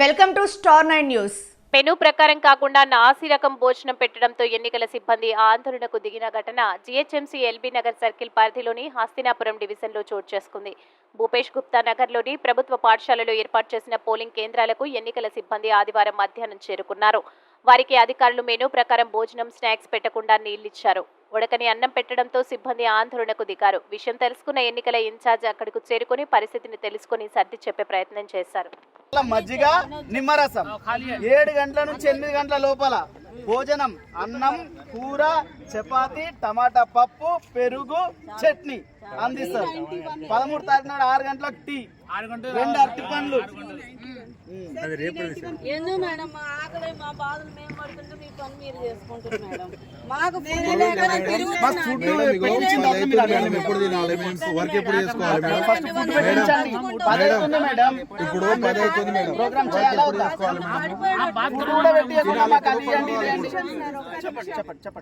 Welcome to star nine news menu ప్రకారం కాకుండా నాసి రకం భోజనం పెట్టడంతో ఎన్నికల సిబ్బంది ఆందోళనకు దిగిన ఘటన జీహెచ్ఎంసీ ఎల్బీ నగర్ సర్కిల్ పరిధిలోని హస్తినాపురం డివిజన్లో చోటు చేసుకుంది. భూపేష్ గుప్తా నగర్లోని ప్రభుత్వ పాఠశాలలో ఏర్పాటు చేసిన పోలింగ్ కేంద్రాలకు ఎన్నికల సిబ్బంది ఆదివారం మధ్యాహ్నం చేరుకున్నారు. వారికి అధికారులు మెనూ ప్రకారం భోజనం స్నాక్స్ పెట్టకుండా నీళ్ళిచ్చారు. ఉడకని అన్నం పెట్టడంతో సిబ్బంది ఆందోళనకు దిగారు. విషయం తెలుసుకున్న ఎన్నికల ఇన్ఛార్జ్ అక్కడకు చేరుకుని పరిస్థితిని తెలుసుకుని సర్ది చెప్పే ప్రయత్నం చేశారు. అలా మజ్జిగ నిమ్మరసం. ఏడు గంటల నుంచి ఎనిమిది గంటల లోపల భోజనం అన్నం కూర చపాతి టమాటా పప్పు పెరుగు చట్నీ అందిస్తారు. పదమూడు తారీఖు నాడు ఆరు గంటలకు టీ. రెండు అరటి పండ్లు.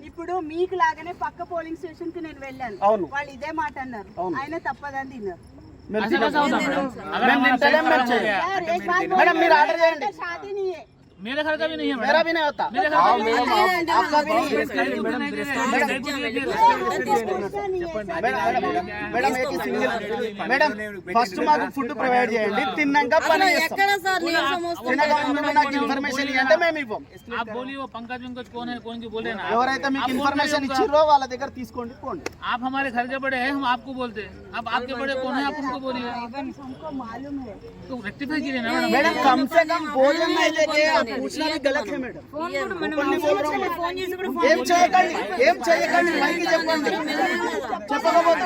ఇప్పుడు మీకు లాగానే పక్క పోలింగ్ స్టేషన్కి నేను వెళ్ళాను. వాళ్ళు ఇదే మాట అన్నారు. ఆయన తప్పదని తిన్నారు. మీరు ఆర్డర్ చేయండి. मेरे घर का भी नहीं है मेरा भी नहीं होता आपका भी नहीं है మేడం ఏకి సింగిల్ మేడం ఫస్ట్ మాకు ఫుడ్ ప్రొవైడ్ చేయండి తిన్నాక పని చేస్తాం ఎక్కడ సార్ నీరసం వస్తుంది తినక ముందు నాకు ఇన్ఫర్మేషన్ ఇవ్వంటే మేము ఇవ్వం आप बोलिए वो पंकज विंकज कौन है कौन की बोले ना ఎవరైతే మీకు ఇన్ఫర్మేషన్ ఇచ్చిర్రో వాళ్ళ దగ్గర తీసుకోండి పోండి आप हमारे घर के बड़े हैं हम आपको बोलते हैं अब आपके बड़े कौन है आप उनको बोलिए हमको मालूम है तो रेक्टिफाई कीजिए ना madam madam come say come భోజనం नहीं देके ఏం చేయకండి ఏం చేయకండి మైకి చెప్పండి. చెప్పకపోతే